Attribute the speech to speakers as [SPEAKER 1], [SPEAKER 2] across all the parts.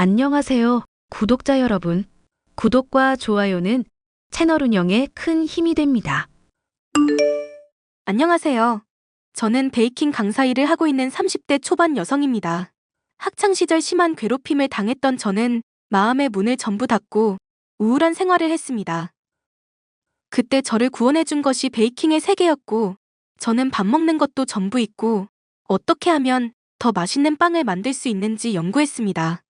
[SPEAKER 1] 안녕하세요, 구독자 여러분. 구독과 좋아요는 채널 운영에 큰 힘이 됩니다.
[SPEAKER 2] 안녕하세요. 저는 베이킹 강사 일을 하고 있는 30대 초반 여성입니다. 학창시절 심한 괴롭힘을 당했던 저는 마음의 문을 전부 닫고 우울한 생활을 했습니다. 그때 저를 구원해준 것이 베이킹의 세계였고, 저는 밥 먹는 것도 전부 잊고, 어떻게 하면 더 맛있는 빵을 만들 수 있는지 연구했습니다.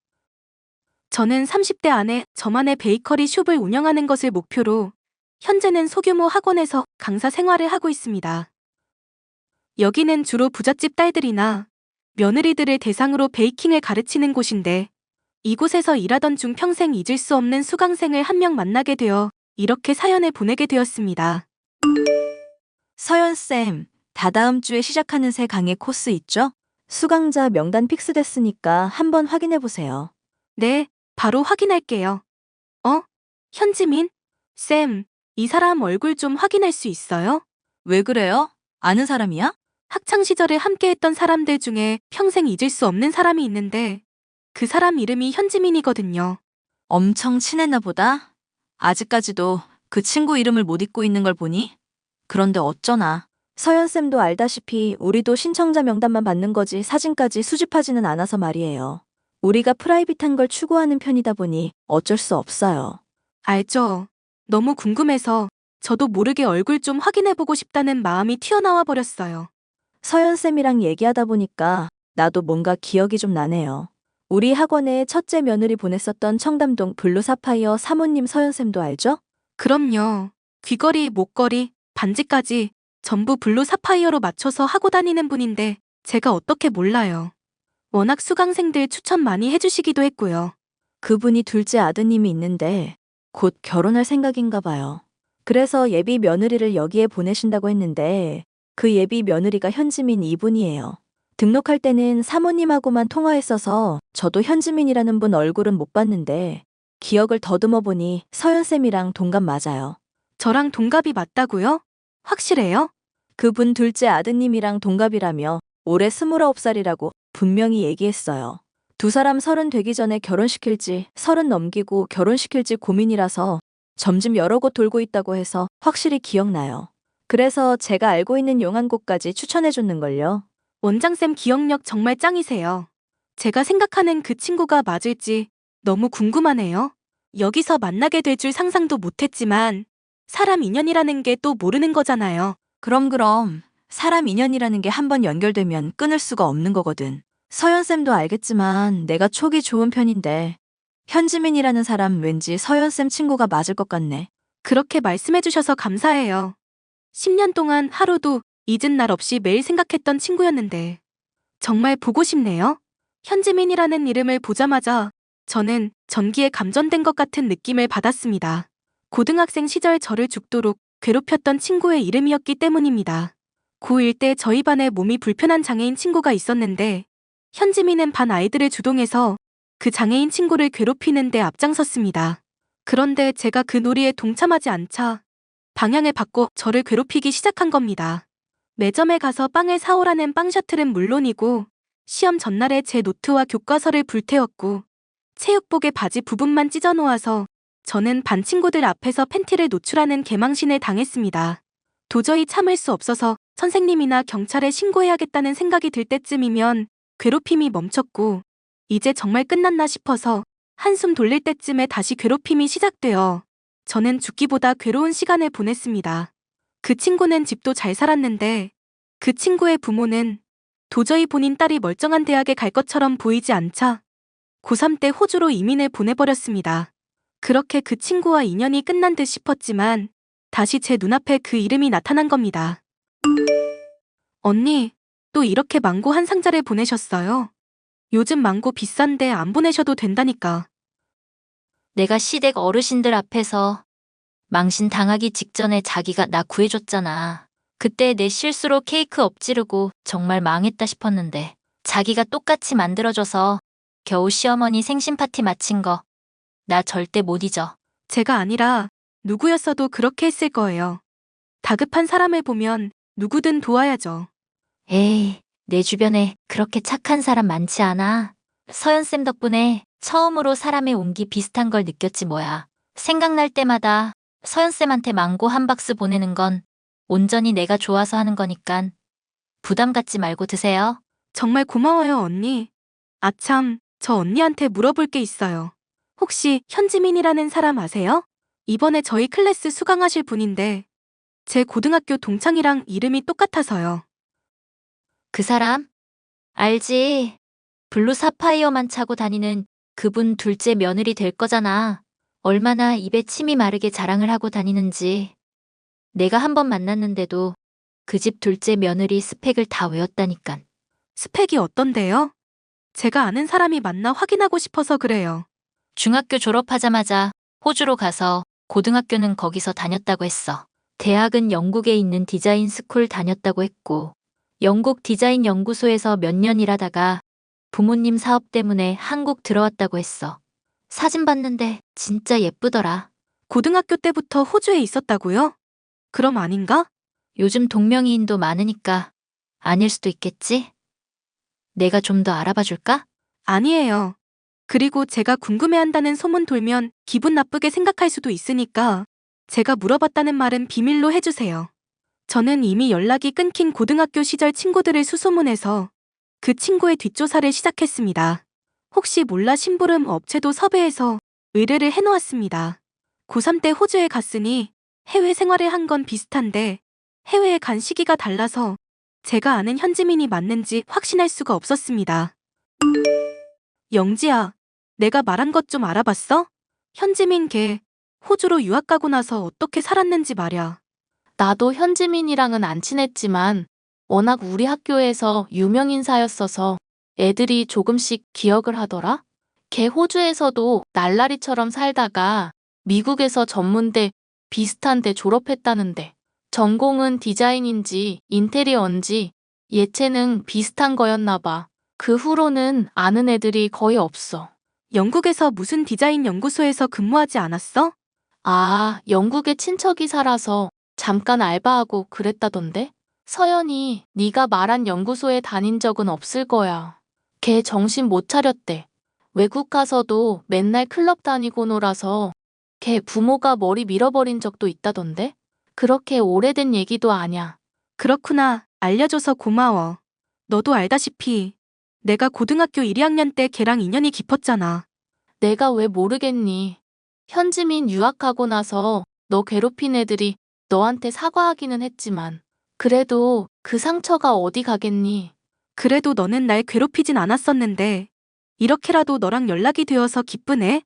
[SPEAKER 2] 저는 30대 안에 저만의 베이커리 숍을 운영하는 것을 목표로 현재는 소규모 학원에서 강사 생활을 하고 있습니다. 여기는 주로 부잣집 딸들이나 며느리들을 대상으로 베이킹을 가르치는 곳인데 이곳에서 일하던 중 평생 잊을 수 없는 수강생을 한 명 만나게 되어 이렇게 사연을 보내게 되었습니다.
[SPEAKER 3] 서연쌤, 다다음 주에 시작하는 새 강의 코스 있죠? 수강자 명단 픽스됐으니까 한번 확인해보세요.
[SPEAKER 2] 네, 바로 확인할게요. 어? 현지민? 쌤, 이 사람 얼굴 좀 확인할 수 있어요?
[SPEAKER 3] 왜 그래요? 아는 사람이야?
[SPEAKER 2] 학창 시절에 함께했던 사람들 중에 평생 잊을 수 없는 사람이 있는데 그 사람 이름이 현지민이거든요.
[SPEAKER 3] 엄청 친했나 보다? 아직까지도 그 친구 이름을 못 잊고 있는 걸 보니? 그런데 어쩌나. 서연쌤도 알다시피 우리도 신청자 명단만 받는 거지 사진까지 수집하지는 않아서 말이에요. 우리가 프라이빗한 걸 추구하는 편이다 보니 어쩔 수 없어요.
[SPEAKER 2] 알죠. 너무 궁금해서 저도 모르게 얼굴 좀 확인해보고 싶다는 마음이 튀어나와 버렸어요.
[SPEAKER 3] 서연쌤이랑 얘기하다 보니까 나도 뭔가 기억이 좀 나네요. 우리 학원에 첫째 며느리 보냈었던 청담동 블루 사파이어 사모님 서연쌤도 알죠?
[SPEAKER 2] 그럼요. 귀걸이, 목걸이, 반지까지 전부 블루 사파이어로 맞춰서 하고 다니는 분인데 제가 어떻게 몰라요. 워낙 수강생들 추천 많이 해주시기도 했고요.
[SPEAKER 3] 그분이 둘째 아드님이 있는데 곧 결혼할 생각인가 봐요. 그래서 예비 며느리를 여기에 보내신다고 했는데 그 예비 며느리가 현지민 이분이에요. 등록할 때는 사모님하고만 통화했어서 저도 현지민이라는 분 얼굴은 못 봤는데 기억을 더듬어 보니 서연쌤이랑 동갑 맞아요.
[SPEAKER 2] 저랑 동갑이 맞다고요? 확실해요?
[SPEAKER 3] 그분 둘째 아드님이랑 동갑이라며 올해 29살이라고 분명히 얘기했어요. 두 사람 서른 되기 전에 결혼시킬지 서른 넘기고 결혼시킬지 고민이라서 점집 여러 곳 돌고 있다고 해서 확실히 기억나요. 그래서 제가 알고 있는 용한 곳까지 추천해줬는걸요.
[SPEAKER 2] 원장쌤 기억력 정말 짱이세요. 제가 생각하는 그 친구가 맞을지 너무 궁금하네요. 여기서 만나게 될 줄 상상도 못했지만 사람 인연이라는 게 또 모르는 거잖아요.
[SPEAKER 3] 그럼 그럼 사람 인연이라는 게 한 번 연결되면 끊을 수가 없는 거거든. 서연쌤도 알겠지만 내가 촉이 좋은 편인데 현지민이라는 사람 왠지 서연쌤 친구가 맞을 것 같네.
[SPEAKER 2] 그렇게 말씀해 주셔서 감사해요. 10년 동안 하루도 잊은 날 없이 매일 생각했던 친구였는데 정말 보고 싶네요. 현지민이라는 이름을 보자마자 저는 전기에 감전된 것 같은 느낌을 받았습니다. 고등학생 시절 저를 죽도록 괴롭혔던 친구의 이름이었기 때문입니다. 고1 때 저희 반에 몸이 불편한 장애인 친구가 있었는데 현지민은 반 아이들을 주동해서 그 장애인 친구를 괴롭히는 데 앞장섰습니다. 그런데 제가 그 놀이에 동참하지 않자 방향을 바꿔 저를 괴롭히기 시작한 겁니다. 매점에 가서 빵을 사오라는 빵 셔틀은 물론이고 시험 전날에 제 노트와 교과서를 불태웠고 체육복의 바지 부분만 찢어 놓아서 저는 반 친구들 앞에서 팬티를 노출하는 개망신을 당했습니다. 도저히 참을 수 없어서 선생님이나 경찰에 신고해야겠다는 생각이 들 때쯤이면 괴롭힘이 멈췄고 이제 정말 끝났나 싶어서 한숨 돌릴 때쯤에 다시 괴롭힘이 시작되어 저는 죽기보다 괴로운 시간을 보냈습니다. 그 친구는 집도 잘 살았는데 그 친구의 부모는 도저히 본인 딸이 멀쩡한 대학에 갈 것처럼 보이지 않자 고3 때 호주로 이민을 보내버렸습니다. 그렇게 그 친구와 인연이 끝난 듯 싶었지만 다시 제 눈앞에 그 이름이 나타난 겁니다. 언니, 또 이렇게 망고 한 상자를 보내셨어요? 요즘 망고 비싼데 안 보내셔도 된다니까.
[SPEAKER 4] 내가 시댁 어르신들 앞에서 망신 당하기 직전에 자기가 나 구해줬잖아. 그때 내 실수로 케이크 엎지르고 정말 망했다 싶었는데 자기가 똑같이 만들어줘서 겨우 시어머니 생신 파티 마친 거 나 절대 못 잊어.
[SPEAKER 2] 제가 아니라 누구였어도 그렇게 했을 거예요. 다급한 사람을 보면 누구든 도와야죠.
[SPEAKER 4] 에이, 내 주변에 그렇게 착한 사람 많지 않아. 서연쌤 덕분에 처음으로 사람의 온기 비슷한 걸 느꼈지 뭐야. 생각날 때마다 서연쌤한테 망고 한 박스 보내는 건 온전히 내가 좋아서 하는 거니깐 부담 갖지 말고 드세요.
[SPEAKER 2] 정말 고마워요, 언니. 아참, 저 언니한테 물어볼 게 있어요. 혹시 현지민이라는 사람 아세요? 이번에 저희 클래스 수강하실 분인데, 제 고등학교 동창이랑 이름이 똑같아서요.
[SPEAKER 4] 그 사람? 알지. 블루 사파이어만 차고 다니는 그분 둘째 며느리 될 거잖아. 얼마나 입에 침이 마르게 자랑을 하고 다니는지. 내가 한 번 만났는데도 그 집 둘째 며느리 스펙을 다 외웠다니깐.
[SPEAKER 2] 스펙이 어떤데요? 제가 아는 사람이 맞나 확인하고 싶어서 그래요.
[SPEAKER 4] 중학교 졸업하자마자 호주로 가서 고등학교는 거기서 다녔다고 했어. 대학은 영국에 있는 디자인 스쿨 다녔다고 했고, 영국 디자인 연구소에서 몇 년 일하다가 부모님 사업 때문에 한국 들어왔다고 했어. 사진 봤는데 진짜 예쁘더라.
[SPEAKER 2] 고등학교 때부터 호주에 있었다고요? 그럼 아닌가?
[SPEAKER 4] 요즘 동명이인도 많으니까 아닐 수도 있겠지? 내가 좀 더 알아봐 줄까?
[SPEAKER 2] 아니에요. 그리고 제가 궁금해한다는 소문 돌면 기분 나쁘게 생각할 수도 있으니까 제가 물어봤다는 말은 비밀로 해주세요. 저는 이미 연락이 끊긴 고등학교 시절 친구들을 수소문해서 그 친구의 뒷조사를 시작했습니다. 혹시 몰라 심부름 업체도 섭외해서 의뢰를 해놓았습니다. 고3 때 호주에 갔으니 해외 생활을 한 건 비슷한데 해외에 간 시기가 달라서 제가 아는 현지민이 맞는지 확신할 수가 없었습니다. 영지야, 내가 말한 것 좀 알아봤어? 현지민 걔 호주로 유학 가고 나서 어떻게 살았는지 말야.
[SPEAKER 5] 나도 현지민이랑은 안 친했지만 워낙 우리 학교에서 유명 인사였어서 애들이 조금씩 기억을 하더라. 걔 호주에서도 날라리처럼 살다가 미국에서 전문대 비슷한데 졸업했다는데 전공은 디자인인지 인테리어인지 예체능 비슷한 거였나 봐. 그 후로는 아는 애들이 거의 없어.
[SPEAKER 2] 영국에서 무슨 디자인 연구소에서 근무하지 않았어?
[SPEAKER 5] 아, 영국에 친척이 살아서 잠깐 알바하고 그랬다던데? 서연이 네가 말한 연구소에 다닌 적은 없을 거야. 걔 정신 못 차렸대. 외국 가서도 맨날 클럽 다니고 놀아서 걔 부모가 머리 밀어버린 적도 있다던데? 그렇게 오래된 얘기도 아냐.
[SPEAKER 2] 그렇구나. 알려줘서 고마워. 너도 알다시피 내가 고등학교 1학년 때 걔랑 인연이 깊었잖아.
[SPEAKER 5] 내가 왜 모르겠니? 현지민 유학하고 나서 너 괴롭힌 애들이 너한테 사과하기는 했지만 그래도 그 상처가 어디 가겠니?
[SPEAKER 2] 그래도 너는 날 괴롭히진 않았었는데 이렇게라도 너랑 연락이 되어서 기쁘네.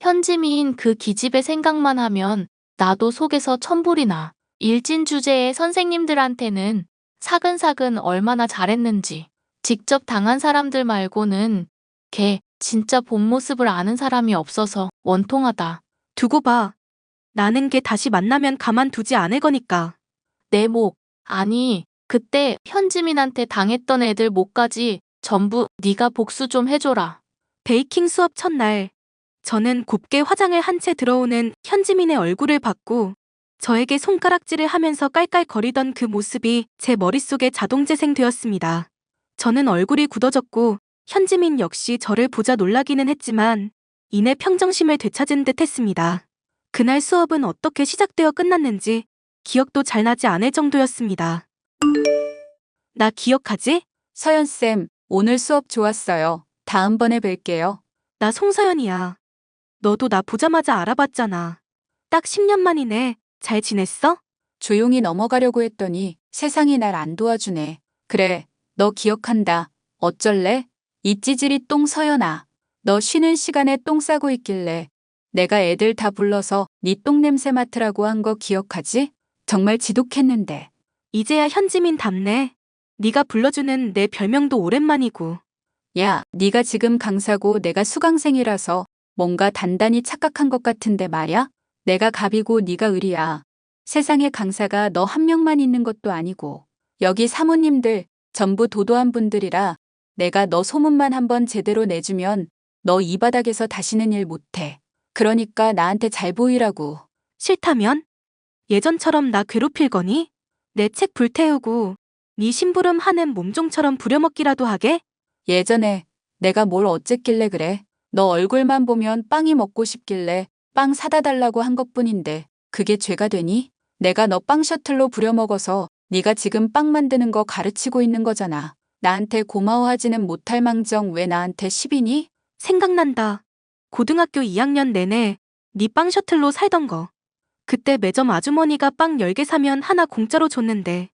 [SPEAKER 5] 현지민 그 기집애 생각만 하면 나도 속에서 천불이 나. 일진 주제의 선생님들한테는 사근사근 얼마나 잘했는지 직접 당한 사람들 말고는 걔 진짜 본 모습을 아는 사람이 없어서 원통하다.
[SPEAKER 2] 두고 봐. 나는 걔 다시 만나면 가만두지 않을 거니까.
[SPEAKER 5] 내 목, 아니 그때 현지민한테 당했던 애들 목까지 전부 네가 복수 좀 해줘라.
[SPEAKER 2] 베이킹 수업 첫날, 저는 곱게 화장을 한 채 들어오는 현지민의 얼굴을 봤고, 저에게 손가락질을 하면서 깔깔거리던 그 모습이 제 머릿속에 자동 재생되었습니다. 저는 얼굴이 굳어졌고, 현지민 역시 저를 보자 놀라기는 했지만, 이내 평정심을 되찾은 듯 했습니다. 그날 수업은 어떻게 시작되어 끝났는지 기억도 잘 나지 않을 정도였습니다. 나 기억하지?
[SPEAKER 6] 서연쌤, 오늘 수업 좋았어요. 다음번에 뵐게요.
[SPEAKER 2] 나 송서연이야. 너도 나 보자마자 알아봤잖아. 딱 10년 만이네. 잘 지냈어?
[SPEAKER 6] 조용히 넘어가려고 했더니 세상이 날 안 도와주네. 그래, 너 기억한다. 어쩔래? 이 찌질이 똥 서연아. 너 쉬는 시간에 똥 싸고 있길래 내가 애들 다 불러서 네똥 냄새 맡으라고 한 거 기억하지? 정말 지독했는데.
[SPEAKER 2] 이제야 현지민 답네. 네가 불러주는 내 별명도 오랜만이고.
[SPEAKER 6] 야, 네가 지금 강사고 내가 수강생이라서 뭔가 단단히 착각한 것 같은데 말야? 내가 갑이고 네가 을이야. 세상에 강사가 너 한 명만 있는 것도 아니고 여기 사모님들 전부 도도한 분들이라 내가 너 소문만 한번 제대로 내주면 너 이 바닥에서 다시는 일 못해. 그러니까 나한테 잘 보이라고.
[SPEAKER 2] 싫다면? 예전처럼 나 괴롭힐 거니? 내 책 불태우고 네 심부름 하는 몸종처럼 부려먹기라도 하게?
[SPEAKER 6] 예전에 내가 뭘 어쨌길래 그래? 너 얼굴만 보면 빵이 먹고 싶길래 빵 사다 달라고 한 것뿐인데 그게 죄가 되니? 내가 너 빵 셔틀로 부려먹어서 네가 지금 빵 만드는 거 가르치고 있는 거잖아. 나한테 고마워하지는 못할 망정 왜 나한테 시비니?
[SPEAKER 2] 생각난다. 고등학교 2학년 내내 네빵 셔틀로 살던 거. 그때 매점 아주머니가 빵 10개 사면 하나 공짜로 줬는데.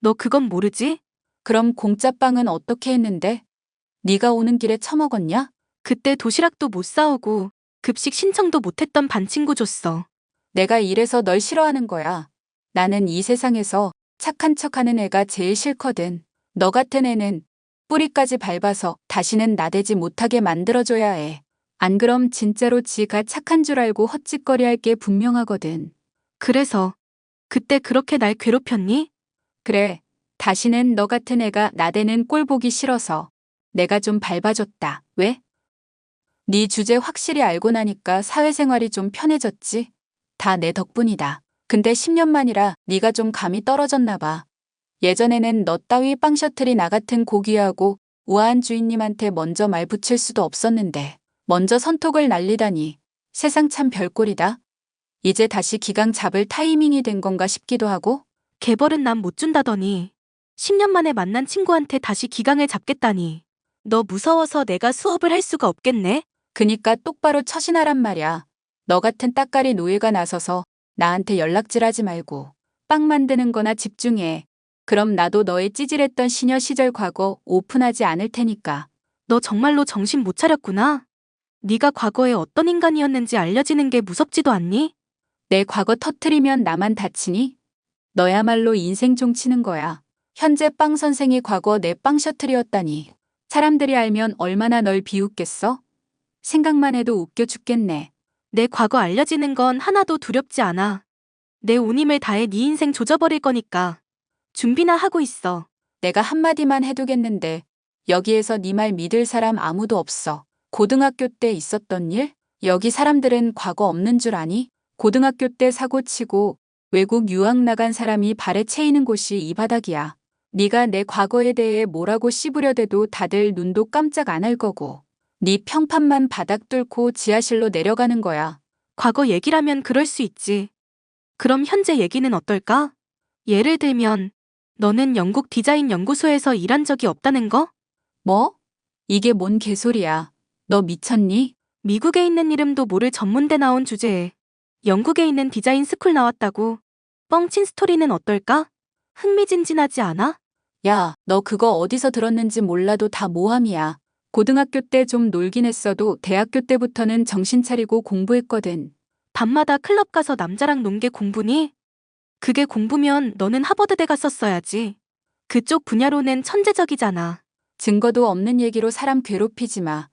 [SPEAKER 2] 너 그건 모르지?
[SPEAKER 6] 그럼 공짜 빵은 어떻게 했는데? 네가 오는 길에 처먹었냐?
[SPEAKER 2] 그때 도시락도 못 사오고 급식 신청도 못했던 반 친구 줬어.
[SPEAKER 6] 내가 이래서 널 싫어하는 거야. 나는 이 세상에서 착한 척하는 애가 제일 싫거든. 너 같은 애는 뿌리까지 밟아서 다시는 나대지 못하게 만들어줘야 해. 안 그럼 진짜로 지가 착한 줄 알고 헛짓거리 할 게 분명하거든.
[SPEAKER 2] 그래서 그때 그렇게 날 괴롭혔니?
[SPEAKER 6] 그래. 다시는 너 같은 애가 나대는 꼴 보기 싫어서 내가 좀 밟아줬다. 왜? 네 주제 확실히 알고 나니까 사회생활이 좀 편해졌지. 다 내 덕분이다. 근데 10년 만이라 네가 좀 감이 떨어졌나 봐. 예전에는 너 따위 빵 셔틀이 나 같은 고귀하고 우아한 주인님한테 먼저 말 붙일 수도 없었는데 먼저 선톡을 날리다니 세상 참 별꼴이다. 이제 다시 기강 잡을 타이밍이 된 건가 싶기도 하고
[SPEAKER 2] 개벌은 난 못 준다더니 10년 만에 만난 친구한테 다시 기강을 잡겠다니. 너 무서워서 내가 수업을 할 수가 없겠네?
[SPEAKER 6] 그니까 똑바로 처신하란 말이야. 너 같은 따까리 노예가 나서서 나한테 연락질하지 말고 빵 만드는 거나 집중해. 그럼 나도 너의 찌질했던 시녀 시절 과거 오픈하지 않을 테니까.
[SPEAKER 2] 너 정말로 정신 못 차렸구나. 네가 과거에 어떤 인간이었는지 알려지는 게 무섭지도 않니?
[SPEAKER 6] 내 과거 터트리면 나만 다치니? 너야말로 인생 종치는 거야. 현재 빵 선생이 과거 내 빵 셔틀이었다니. 사람들이 알면 얼마나 널 비웃겠어? 생각만 해도 웃겨 죽겠네.
[SPEAKER 2] 내 과거 알려지는 건 하나도 두렵지 않아. 내 온 힘을 다해 네 인생 조져버릴 거니까. 준비나 하고 있어.
[SPEAKER 6] 내가 한마디만 해두겠는데 여기에서 네 말 믿을 사람 아무도 없어. 고등학교 때 있었던 일? 여기 사람들은 과거 없는 줄 아니? 고등학교 때 사고 치고 외국 유학 나간 사람이 발에 채이는 곳이 이 바닥이야. 네가 내 과거에 대해 뭐라고 씹으려대도 다들 눈도 깜짝 안 할 거고. 네 평판만 바닥 뚫고 지하실로 내려가는 거야.
[SPEAKER 2] 과거 얘기라면 그럴 수 있지. 그럼 현재 얘기는 어떨까? 예를 들면, 너는 영국 디자인 연구소에서 일한 적이 없다는 거?
[SPEAKER 6] 뭐? 이게 뭔 개소리야. 너 미쳤니?
[SPEAKER 2] 미국에 있는 이름도 모를 전문대 나온 주제에 영국에 있는 디자인 스쿨 나왔다고 뻥친 스토리는 어떨까? 흥미진진하지 않아?
[SPEAKER 6] 야, 너 그거 어디서 들었는지 몰라도 다 모함이야. 고등학교 때 좀 놀긴 했어도 대학교 때부터는 정신 차리고 공부했거든.
[SPEAKER 2] 밤마다 클럽 가서 남자랑 논 게 공부니? 그게 공부면 너는 하버드대 갔었어야지. 그쪽 분야로는 천재적이잖아.
[SPEAKER 6] 증거도 없는 얘기로 사람 괴롭히지 마.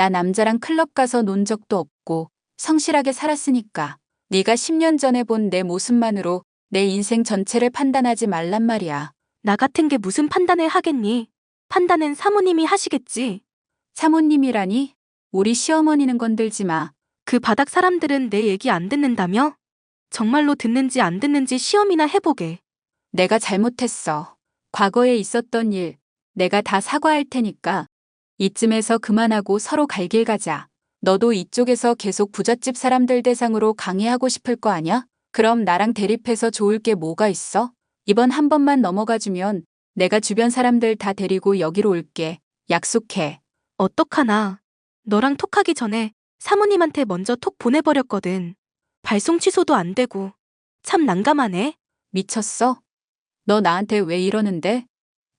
[SPEAKER 6] 나 남자랑 클럽 가서 논 적도 없고 성실하게 살았으니까. 네가 10년 전에 본 내 모습만으로 내 인생 전체를 판단하지 말란 말이야.
[SPEAKER 2] 나 같은 게 무슨 판단을 하겠니? 판단은 사모님이 하시겠지.
[SPEAKER 6] 사모님이라니? 우리 시어머니는 건들지 마.
[SPEAKER 2] 그 바닥 사람들은 내 얘기 안 듣는다며? 정말로 듣는지 안 듣는지 시험이나 해보게.
[SPEAKER 6] 내가 잘못했어. 과거에 있었던 일, 내가 다 사과할 테니까 이쯤에서 그만하고 서로 갈 길 가자. 너도 이쪽에서 계속 부잣집 사람들 대상으로 강의하고 싶을 거 아냐? 그럼 나랑 대립해서 좋을 게 뭐가 있어? 이번 한 번만 넘어가 주면 내가 주변 사람들 다 데리고 여기로 올게. 약속해.
[SPEAKER 2] 어떡하나. 너랑 톡하기 전에 사모님한테 먼저 톡 보내버렸거든. 발송 취소도 안 되고. 참 난감하네.
[SPEAKER 6] 미쳤어? 너 나한테 왜 이러는데?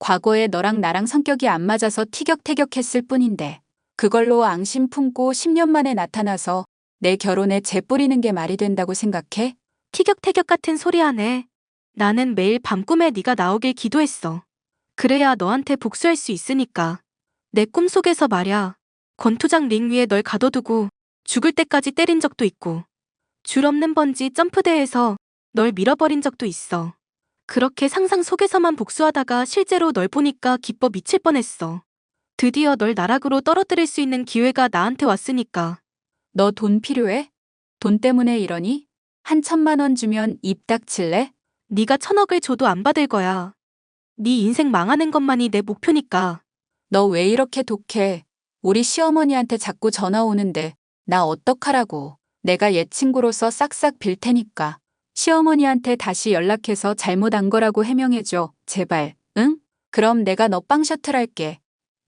[SPEAKER 6] 과거에 너랑 나랑 성격이 안 맞아서 티격태격했을 뿐인데 그걸로 앙심 품고 10년 만에 나타나서 내 결혼에 재 뿌리는 게 말이 된다고 생각해?
[SPEAKER 2] 티격태격 같은 소리 하네. 나는 매일 밤꿈에 네가 나오길 기도했어. 그래야 너한테 복수할 수 있으니까. 내 꿈속에서 말야. 권투장 링 위에 널 가둬두고 죽을 때까지 때린 적도 있고. 줄 없는 번지 점프대에서 널 밀어버린 적도 있어. 그렇게 상상 속에서만 복수하다가 실제로 널 보니까 기뻐 미칠 뻔했어. 드디어 널 나락으로 떨어뜨릴 수 있는 기회가 나한테 왔으니까.
[SPEAKER 6] 너 돈 필요해? 돈 때문에 이러니? 한 천만 원 주면 입 닥칠래?
[SPEAKER 2] 네가 천억을 줘도 안 받을 거야. 네 인생 망하는 것만이 내 목표니까.
[SPEAKER 6] 너 왜 이렇게 독해? 우리 시어머니한테 자꾸 전화 오는데 나 어떡하라고. 내가 얘 친구로서 싹싹 빌 테니까. 시어머니한테 다시 연락해서 잘못한 거라고 해명해줘. 제발. 응? 그럼 내가 너 빵 셔틀 할게.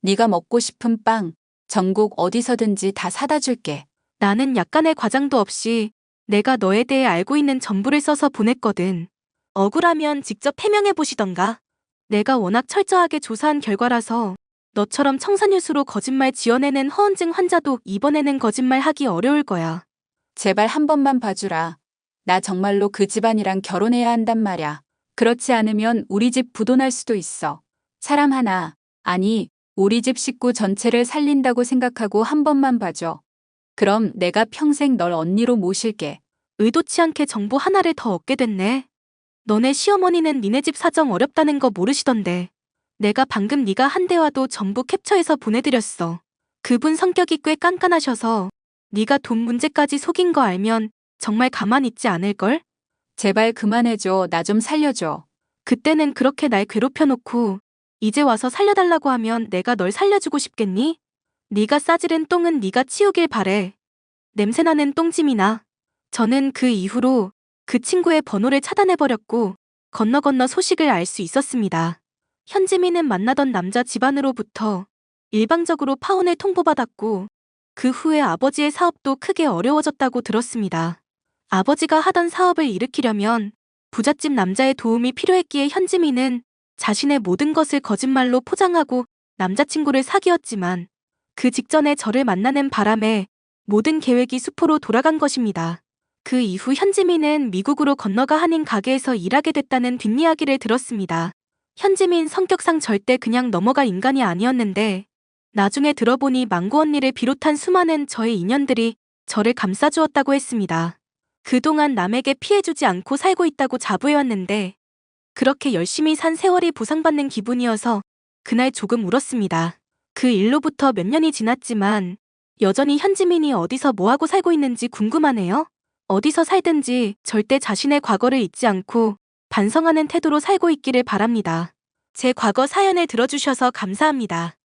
[SPEAKER 6] 네가 먹고 싶은 빵 전국 어디서든지 다 사다 줄게.
[SPEAKER 2] 나는 약간의 과장도 없이 내가 너에 대해 알고 있는 전부를 써서 보냈거든. 억울하면 직접 해명해 보시던가. 내가 워낙 철저하게 조사한 결과라서 너처럼 청산유수로 거짓말 지어내는 허언증 환자도 이번에는 거짓말 하기 어려울 거야.
[SPEAKER 6] 제발 한 번만 봐주라. 나 정말로 그 집안이랑 결혼해야 한단 말야. 그렇지 않으면 우리 집 부도날 수도 있어. 사람 하나, 아니, 우리 집 식구 전체를 살린다고 생각하고 한 번만 봐줘. 그럼 내가 평생 널 언니로 모실게.
[SPEAKER 2] 의도치 않게 정보 하나를 더 얻게 됐네. 너네 시어머니는 니네 집 사정 어렵다는 거 모르시던데. 내가 방금 네가 한 대화도 전부 캡처해서 보내드렸어. 그분 성격이 꽤 깐깐하셔서 네가 돈 문제까지 속인 거 알면 정말 가만 있지 않을걸?
[SPEAKER 6] 제발 그만해줘. 나 좀 살려줘.
[SPEAKER 2] 그때는 그렇게 날 괴롭혀놓고 이제 와서 살려달라고 하면 내가 널 살려주고 싶겠니? 네가 싸지른 똥은 네가 치우길 바래. 냄새나는 똥짐이나. 저는 그 이후로 그 친구의 번호를 차단해버렸고 건너 건너 소식을 알 수 있었습니다. 현지민은 만나던 남자 집안으로부터 일방적으로 파혼을 통보받았고 그 후에 아버지의 사업도 크게 어려워졌다고 들었습니다. 아버지가 하던 사업을 일으키려면 부잣집 남자의 도움이 필요했기에 현지민은 자신의 모든 것을 거짓말로 포장하고 남자친구를 사귀었지만 그 직전에 저를 만나는 바람에 모든 계획이 수포로 돌아간 것입니다. 그 이후 현지민은 미국으로 건너가 한인 가게에서 일하게 됐다는 뒷이야기를 들었습니다. 현지민 성격상 절대 그냥 넘어갈 인간이 아니었는데 나중에 들어보니 망고 언니를 비롯한 수많은 저의 인연들이 저를 감싸주었다고 했습니다. 그동안 남에게 피해주지 않고 살고 있다고 자부해왔는데 그렇게 열심히 산 세월이 보상받는 기분이어서 그날 조금 울었습니다. 그 일로부터 몇 년이 지났지만 여전히 현지민이 어디서 뭐하고 살고 있는지 궁금하네요. 어디서 살든지 절대 자신의 과거를 잊지 않고 반성하는 태도로 살고 있기를 바랍니다. 제 과거 사연을 들어주셔서 감사합니다.